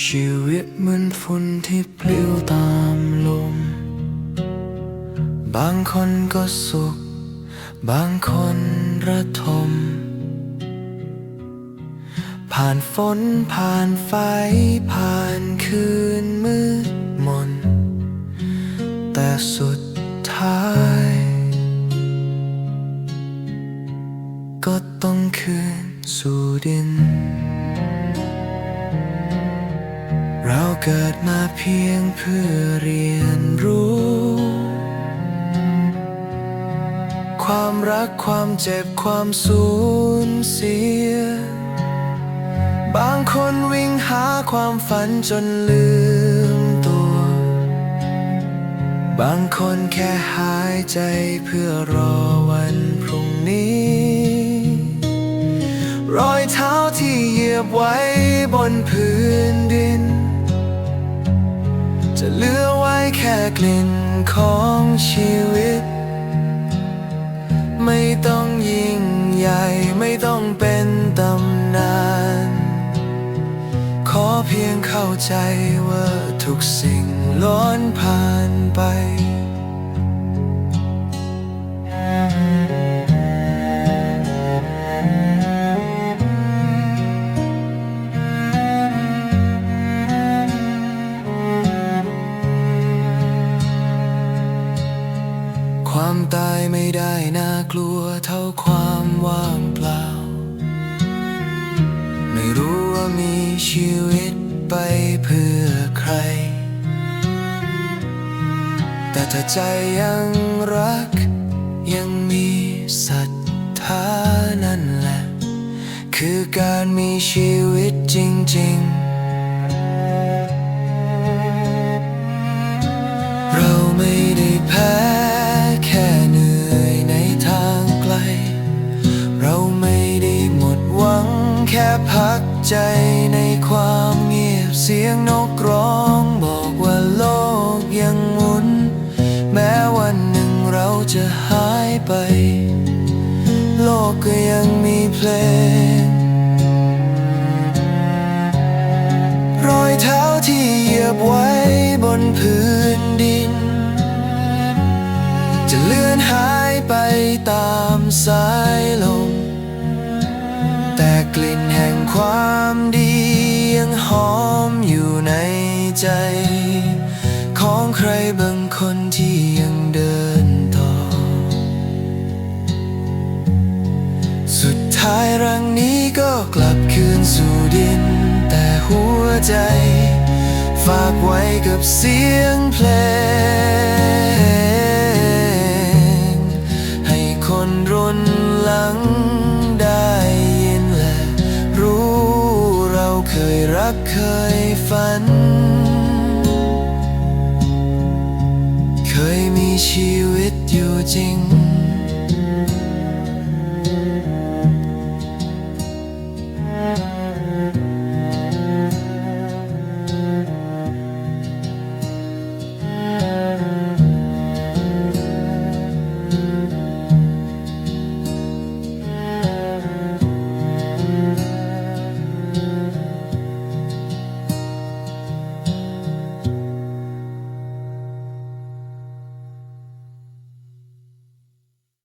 ชีวิตเหมือนฝุ่นที่ปลิวตามลม บางคนก็สุข บางคนระทม ผ่านฝนผ่านไฟผ่านคืนมืดมน แต่สุดท้าย ก็ต้องคืนสู่ดิน เราเกิดมาเพียงเพื่อเรียนรู้ ความรักความเจ็บความสูญเสีย บางคนวิ่งหาความฝันจนลืมตัว บางคนแค่หายใจเพื่อรอวันพรุ่งนี้ รอยเท้าที่เหยียบไว้บนพื้นดิน จะเหลือไว้แค่กลิ่นของชีวิต ไม่ต้องยิ่งใหญ่ไม่ต้องเป็นตำนาน ขอเพียงเข้าใจว่าทุกสิ่งล้นผ่านไป ความตายไม่ได้น่ากลัวเท่าความว่างเปล่า ไม่รู้ว่ามีชีวิตไปเพื่อใคร แต่ถ้าใจยังรักยังมีศรัทธานั่นแหละ คือการมีชีวิตจริง ๆ ใจในความเงียบเสียงนกร้องบอกว่าโลกยังหมุน แม้วันหนึ่งเราจะหายไป โลกก็ยังมีเพลง รอยเท้าที่เหยียบไว้ ใจ ของใครบางคนที่ยังเดินต่อ สุดท้ายรังนี้ก็กลับคืนสู่ดิน แต่หัวใจ ฝากไว้กับเสียงเพลง ให้คนรุ่นหลังได้ยินและรู้เราเคยรักเคยฝัน ชีวิตอยู่จริง「